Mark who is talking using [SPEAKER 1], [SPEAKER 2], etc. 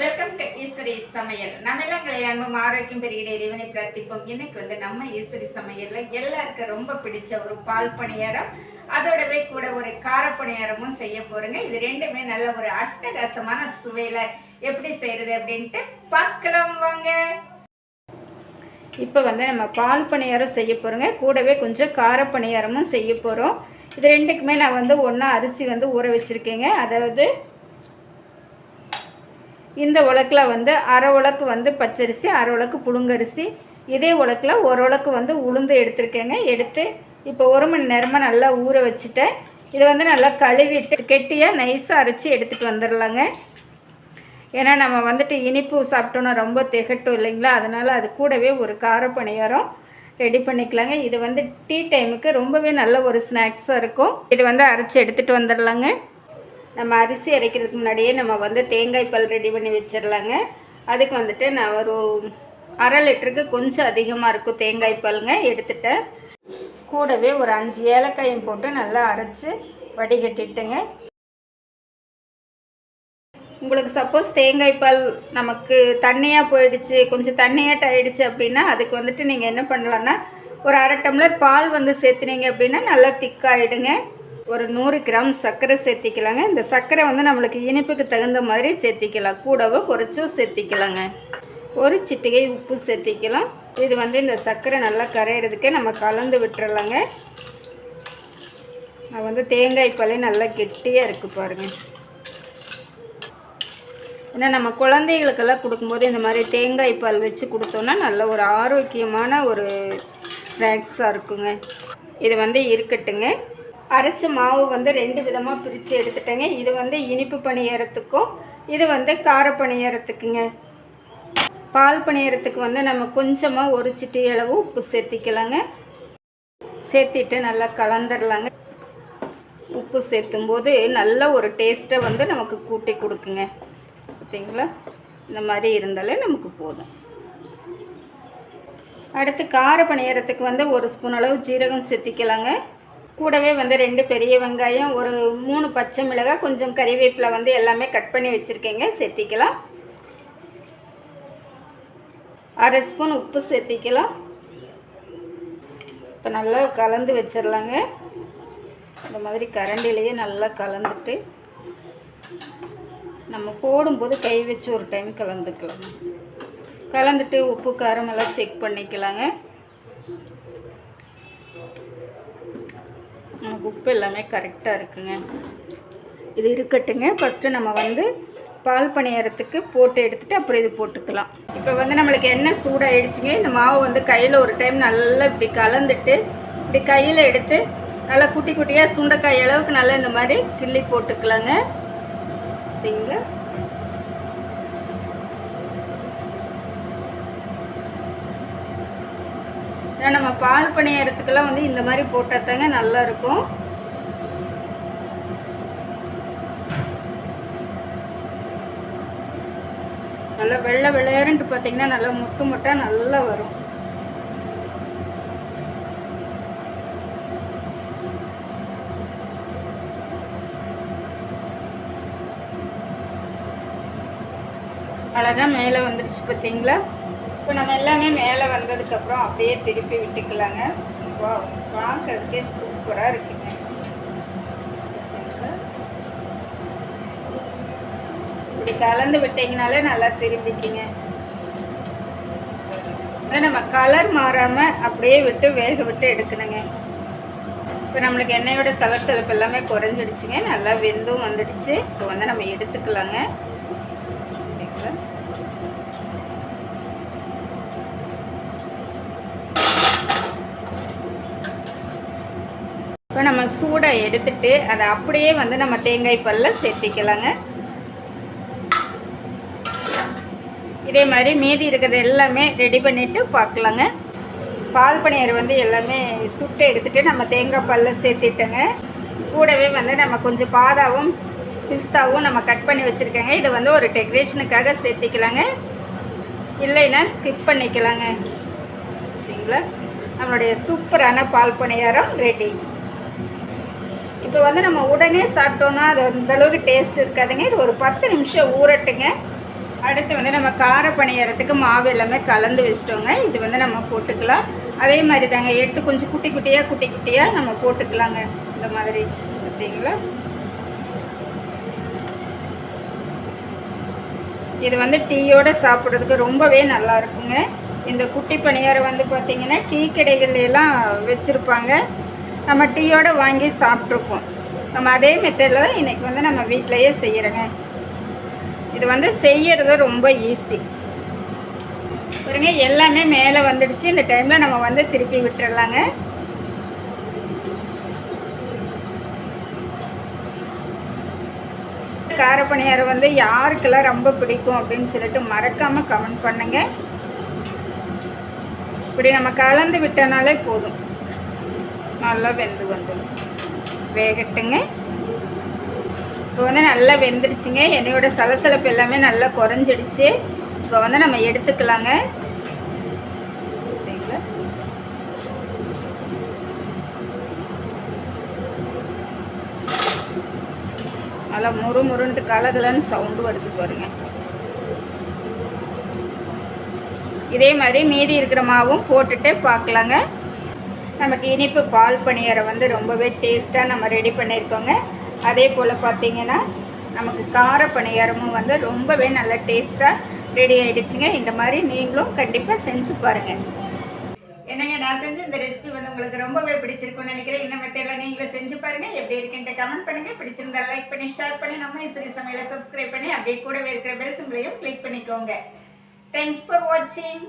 [SPEAKER 1] Welcome to Eswari சமையல். நம்ம இல்லங்களில் அன்பும் ஆரோக்கியம் பெருகிட இறைவனை பிரார்த்திப்போம். இன்னைக்கு வந்து நம்ம ஈஸ்வரி சமையல்ல எல்லாருக்கும் ரொம்ப பிடிச்ச ஒரு பால் பணியாரம் அதோடவே கூட ஒரு கார பணியாரமும் செய்ய போறேங்க. இது ரெண்டுமே நல்ல ஒரு அட்டகாசமான சுவையில எப்படி செய்யறது அப்படின்ட்டு பார்க்கலாம் வாங்க. இப்போ வந்து நம்ம பால் பணியாரம் செய்ய போகிறோங்க கூடவே கொஞ்சம் கார பணியாரமும் செய்ய போகிறோம் இது ரெண்டுக்குமே நான் வந்து ஒன்றா அரிசி வந்து ஊற வச்சுருக்கேங்க. அதாவது இந்த உலக்கில் வந்து அரை உலக்கு வந்து பச்சரிசி அரை உலக்கு புழுங்கரிசி. இதே உலக்கில் ஒரு உலக்கு வந்து உளுந்து எடுத்திருக்கேங்க. எடுத்து இப்போ ஒரு மணி நேரமாக நல்லா ஊற வச்சுட்டேன் இதை வந்து நல்லா கழுவிட்டு கெட்டியாக நைஸாக அரைச்சி எடுத்துகிட்டு வந்துடலாங்க ஏன்னா நம்ம வந்துட்டு இனிப்பு சாப்பிட்டோன்னா ரொம்ப திகட்டும் இல்லைங்களா? அதனால் அது கூடவே ஒரு கார பணியாரம் ரெடி பண்ணிக்கலாங்க. இது வந்து டீ டைமுக்கு ரொம்பவே நல்ல ஒரு ஸ்நாக்ஸாக இருக்கும். இது வந்து அரைச்சி எடுத்துகிட்டு வந்துடலாங்க நம்ம அரிசி அரைக்கிறதுக்கு முன்னாடியே நம்ம வந்து தேங்காய் பால் ரெடி பண்ணி வச்சிடலாங்க. அதுக்கு வந்துட்டு நான் ஒரு அரை லிட்டருக்கு கொஞ்சம் அதிகமாக இருக்கும் தேங்காய் பாலுங்க எடுத்துட்டேன். கூடவே ஒரு அஞ்சு ஏலக்காயும் போட்டு நல்லா அரைச்சி வடிகட்டிட்டுங்க. உங்களுக்கு சப்போஸ் தேங்காய் பால் நமக்கு தண்ணியாக போயிடுச்சு கொஞ்சம் தண்ணியாட்ட ஆயிடுச்சு அப்படின்னா அதுக்கு வந்துட்டு நீங்கள் என்ன பண்ணலான்னா ஒரு அரை டம்ளர் பால் வந்து சேர்த்துனீங்க அப்படின்னா நல்லா திக்காகிடுங்க ஒரு நூறு கிராம் சர்க்கரை சேர்த்திக்கலாங்க. இந்த சர்க்கரை வந்து நம்மளுக்கு இனிப்புக்கு தகுந்த மாதிரி சேர்த்திக்கலாம். கூடவோ குறைச்சும் சேர்த்திக்கலாங்க. ஒரு சிட்டிகை உப்பு சேர்த்திக்கலாம். இது வந்து இந்த சர்க்கரை நல்லா கரையிறதுக்கு நம்ம கலந்து விட்டுறலாங்க. நான் வந்து தேங்காய் பாலே நல்லா கெட்டியாக இருக்குது பாருங்கள் ஏன்னா நம்ம குழந்தைகளுக்கெல்லாம் கொடுக்கும்போது இந்த மாதிரி தேங்காய் பால் வச்சு கொடுத்தோன்னா நல்ல ஒரு ஆரோக்கியமான ஒரு ஸ்நாக்ஸாக இருக்குங்க. இது வந்து இருக்கட்டுங்க. அரைச்ச மாவு வந்து ரெண்டு விதமாக பிரித்து எடுத்துட்டேங்க. இது வந்து இனிப்பு பணியாரத்துக்கும் இது வந்து கார பணியாரத்துக்குங்க பால் பணியாரத்துக்கு வந்து நம்ம கொஞ்சமாக ஒரு சிட்டி அளவு உப்பு சேர்த்திக்கலாங்க. சேர்த்திட்டு நல்லா கலந்துடலாங்க உப்பு சேர்த்தும்போது நல்ல ஒரு டேஸ்ட்டை வந்து நமக்கு கூட்டி கொடுக்குங்க. பார்த்தீங்களா? இந்த மாதிரி இருந்தாலே நமக்கு போதும். அடுத்து கார பணியாரத்துக்கு வந்து ஒரு ஸ்பூன் அளவு ஜீரகம் சேர்த்திக்கலாங்க. கூடவே வந்து ரெண்டு பெரிய வெங்காயம் ஒரு மூணு பச்சை மிளகாய் கொஞ்சம் கறிவேப்பிலை வந்து எல்லாமே கட் பண்ணி வச்சுருக்கேங்க. சேர்த்திக்கலாம். அரை ஸ்பூன் உப்பு சேர்த்திக்கலாம். இப்போ நல்லா கலந்து வச்சிடலாங்க இந்த மாதிரி கரண்டிலேயே நல்லா கலந்துட்டு நம்ம போடும்போது கை வச்சு ஒரு டைம் கலந்துக்கலாம். கலந்துட்டு உப்பு காரமெல்லாம் செக் பண்ணிக்கலாங்க நமக்கு உப்பு எல்லாமே கரெக்டாக இருக்குங்க. இது இருக்கட்டுங்க. ஃபஸ்ட்டு நம்ம வந்து பால் பணியாரத்துக்கு போட்டு எடுத்துகிட்டு அப்புறம் இது போட்டுக்கலாம். இப்போ வந்து நம்மளுக்கு எண்ணெய் சூடாகிடுச்சுங்க இந்த மாவு வந்து கையில் ஒரு டைம் நல்லா இப்படி கலந்துட்டு இப்படி கையில் எடுத்து நல்லா குட்டி குட்டியாக சுண்டைக்காய் அளவுக்கு நல்லா இந்த மாதிரி கிள்ளி போட்டுக்கலாங்க. சரிங்களா? ஏன்னா நம்ம பால் பணியாரத்துக்கெல்லாம் வந்து இந்த மாதிரி போட்டால் தாங்க நல்லாயிருக்கும். நல்லா வெள்ளை வெள்ளையருன்ட்டு பார்த்தீங்கன்னா நல்லா முட்டு முட்டாக நல்லா வரும். அழகாக மேலே வந்துடுச்சு பார்த்தீங்களா? இப்போ நம்ம எல்லாமே மேலே வந்ததுக்கப்புறம் அப்படியே திருப்பி விட்டுக்கலாங்க. வா பார்க்கறதுக்கே சூப்பராக இருக்குங்க. இப்படி கலந்து விட்டீங்கனாலே நல்லா திரும்பிக்கிங்க. நம்ம கலர் மாறாமல் அப்படியே விட்டு வேக விட்டு எடுக்கணுங்க. இப்போ நம்மளுக்கு எண்ணெயோட சலசலப்பு எல்லாமே குறைஞ்சிடுச்சுங்க. நல்லா வெந்தும் வந்துடுச்சு. இப்போ வந்து நம்ம எடுத்துக்கலாங்க சரிங்களா இப்போ நம்ம சூடை எடுத்துட்டு அதை அப்படியே வந்து நம்ம தேங்காய் பல்ல சேர்த்திக்கலாங்க. இதே மாதிரி மீதி இருக்கிறது எல்லாமே ரெடி பண்ணிவிட்டு பார்க்கலாங்க. பால் பனியர் வந்து எல்லாமே சுட்டு எடுத்துகிட்டு நம்ம தேங்காய் பல்ல சேர்த்திட்டோங்க. கூடவே வந்து நம்ம கொஞ்சம் பாதாவும் பிஸ்தாவும் நம்ம கட் பண்ணி வச்சுருக்கேங்க. இதை வந்து ஒரு டெக்கரேஷனுக்காக சேர்த்திக்கலாங்க. இல்லைன்னா ஸ்கிப் பண்ணிக்கலாங்க. சரிங்களா? நம்மளுடைய சூப்பரான பால் பணியாரம் ரெடி இப்போ வந்து நம்ம உடனே சாப்பிட்டோன்னா அது அந்தளவுக்கு டேஸ்ட் இருக்காதுங்க. இது ஒரு பத்து நிமிஷம் ஊறட்டுங்க. அடுத்து வந்து நம்ம கார பணியாரத்துக்கு மாவு எல்லாமே கலந்து வச்சிட்டோங்க. இது வந்து நம்ம போட்டுக்கலாம். அதே மாதிரி தாங்க எடுத்து கொஞ்சம் குட்டி குட்டியாக குட்டி குட்டியாக நம்ம போட்டுக்கலாங்க. இந்த மாதிரி பார்த்தீங்களா? இது வந்து டீயோடு சாப்பிட்றதுக்கு ரொம்பவே நல்லா இருக்குங்க. இந்த குட்டி பணியாரம் வந்து பார்த்திங்கன்னா டீ கடைகள்ல எல்லாம் வச்சுருப்பாங்க. நம்ம டீயோடு வாங்கி சாப்பிட்ருக்கோம் நம்ம அதே மெத்தடில் தான் இன்றைக்கி வந்து நம்ம வீட்டிலையே செய்கிறோங்க இது வந்து செய்கிறது ரொம்ப ஈஸி பாருங்க எல்லாமே மேலே வந்துடுச்சு. இந்த டைமில் நம்ம வந்து திருப்பி விட்டுறலாங்க. காரப்பணியாரம் வந்து யாருக்கெல்லாம் ரொம்ப பிடிக்கும் அப்படின்னு சொல்லிட்டு மறக்காமல் கமெண்ட் பண்ணுங்கள் இப்படி நம்ம கலந்து விட்டனாலே போதும். நல்லா வெந்து வந்துடும் வேகட்டுங்க. இப்போ வந்து நல்லா வெந்துடுச்சுங்க. என்னையோட சலசலப்பு எல்லாமே நல்லா குறைஞ்சிடுச்சு. இப்போ வந்து நம்ம எடுத்துக்கலாங்க. நல்லா முறு முருண்டு கலகலன்னு சவுண்டு வருது பாருங்க. இதே மாதிரி மீதி இருக்கிற மாவும் போட்டுட்டு பார்க்கலாங்க. நமக்கு இனிப்பு பால் பணியாரம் வந்து ரொம்பவே டேஸ்ட்டாக நம்ம ரெடி பண்ணியிருக்கோங்க. அதே போல் பார்த்தீங்கன்னா நமக்கு கார பணியாரமும் வந்து ரொம்பவே நல்லா டேஸ்ட்டாக ரெடி ஆகிடுச்சிங்க இந்த மாதிரி நீங்களும் கண்டிப்பாக செஞ்சு பாருங்கள் என்னங்க நான் செஞ்சு இந்த ரெசிபி வந்து உங்களுக்கு ரொம்பவே பிடிச்சிருக்கும்னு நினைக்கிறேன். இந்த மெத்தடில் நீங்களும் செஞ்சு பாருங்கள் எப்படி இருக்குன்ட்டு கமெண்ட் பண்ணுங்கள் பிடிச்சிருந்தா லைக் பண்ணி ஷேர் பண்ணி நம்ம இசரி சமையலை சப்ஸ்கிரைப் பண்ணி அப்படியே கூடவே இருக்கிற பெல் சிம்பிளையும் கிளிக் பண்ணிக்கோங்க. தேங்க்ஸ் ஃபார் வாட்சிங்